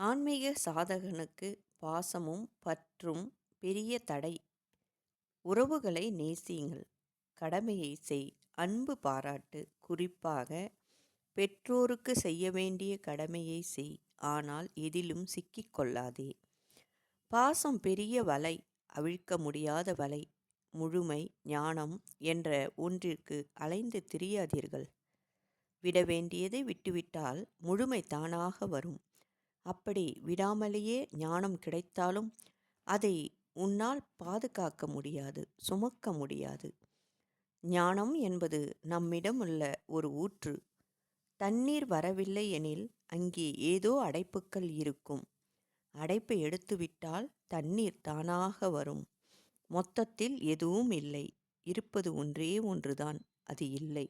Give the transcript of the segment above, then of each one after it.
ஆன்மீக சாதகனுக்கு பாசமும் பற்றும் பெரிய தடை. உறவுகளை நேசியுங்கள். கடமையை செய். அன்பு பாராட்டு. குறிப்பாக பெற்றோருக்கு செய்ய வேண்டிய கடமையை செய். ஆனால் எதிலும் சிக்கிக்கொள்ளாதே பாசம் பெரிய வலை. அவிழ்க்க முடியாத வலை. முழுமை ஞானம் என்ற ஒன்றிற்கு அலைந்து திரியாதீர்கள். விட வேண்டியதை விட்டுவிட்டால் முழுமை தானாக வரும். அப்படி விடாமலேயே ஞானம் கிடைத்தாலும் அதை உன்னால் பாதுகாக்க முடியாது சுமக்க முடியாது. ஞானம் என்பது நம்மிடம் உள்ள ஒரு ஊற்று. தண்ணீர் வரவில்லை எனில் அங்கே ஏதோ அடைப்புக்கள் இருக்கும். அடைப்பை எடுத்துவிட்டால் தண்ணீர் தானாக வரும். மொத்தத்தில் எதுவும் இல்லை. இருப்பது ஒன்றே ஒன்றுதான் அது இல்லை.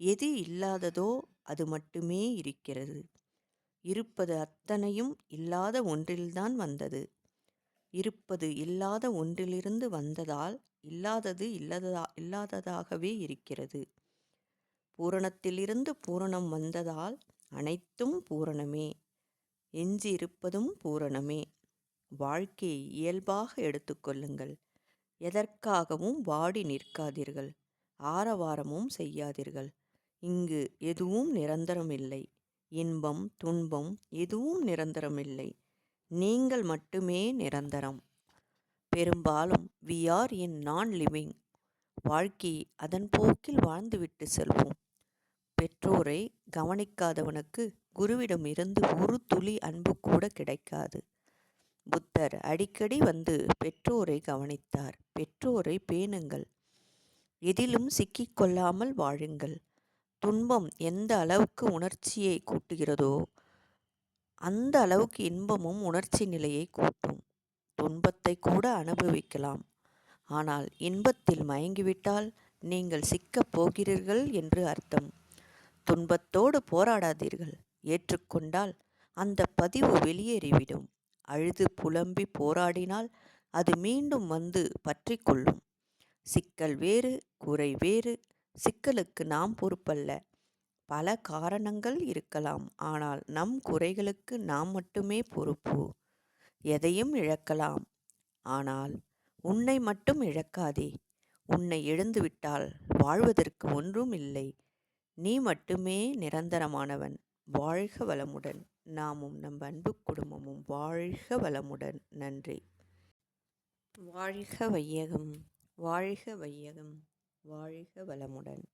எது இல்லாததோ அது மட்டுமே இருக்கிறது. இருப்பது அத்தனையும் இல்லாத ஒன்றில்தான் வந்தது. இருப்பது இல்லாத ஒன்றிலிருந்து வந்ததால் இல்லாதது இல்லதா இல்லாததாகவே இருக்கிறது. பூரணத்திலிருந்து பூரணம் வந்ததால் அனைத்தும் பூரணமே. எஞ்சி இருப்பதும் பூரணமே. வாழ்க்கையை இயல்பாக எடுத்துக்கொள்ளுங்கள் எதற்காகவும் வாடி நிற்காதீர்கள். ஆரவாரமும் செய்யாதீர்கள். இங்கு எதுவும் நிரந்தரமில்லை. இன்பம் துன்பம் எதுவும் நிரந்தரமில்லை. நீங்கள் மட்டுமே நிரந்தரம். பெரும்பாலும் வி ஆர் இன் நான் லிவிங் வாழ்க்கை அதன் போக்கில் வாழ்ந்துவிட்டு செல்வோம். பெற்றோரை கவனிக்காதவனுக்கு குருவிடம் இருந்து ஒரு துளி அன்பு கூட கிடைக்காது. புத்தர் அடிக்கடி வந்து பெற்றோரை கவனித்தார். பெற்றோரை பேணுங்கள். எதிலும் சிக்கிக்கொள்ளாமல் வாழுங்கள். துன்பம் எந்த அளவுக்கு உணர்ச்சியை கூட்டுகிறதோ அந்த அளவுக்கு இன்பமும் உணர்ச்சி நிலையை கூட்டும். துன்பத்தை கூட அனுபவிக்கலாம். ஆனால் இன்பத்தில் மயங்கிவிட்டால் நீங்கள் சிக்கப் போகிறீர்கள் என்று அர்த்தம். துன்பத்தோடு போராடாதீர்கள். ஏற்றுக்கொண்டால் அந்த பதிவு வெளியேறிவிடும். அழுது புலம்பி போராடினால் அது மீண்டும் வந்து பற்றி கொள்ளும். சிக்கல் வேறு குறை வேறு சிக்கலுக்கு நாம் பொறுப்பல்ல. பல காரணங்கள் இருக்கலாம். ஆனால் நம் குறைகளுக்கு நாம் மட்டுமே பொறுப்பு. எதையும் இழக்கலாம். ஆனால் உன்னை மட்டும் இழக்காதே. உன்னை எழுந்துவிட்டால் வாழ்வதற்கு ஒன்றும் இல்லை. நீ மட்டுமே நிரந்தரமானவன். வாழ்க வளமுடன். நாமும் நம் அன்பு குடும்பமும் வாழ்க வளமுடன். நன்றி. வாழ்க வையகம். வாழ்க வையகம். வாழ்க வளமுடன்.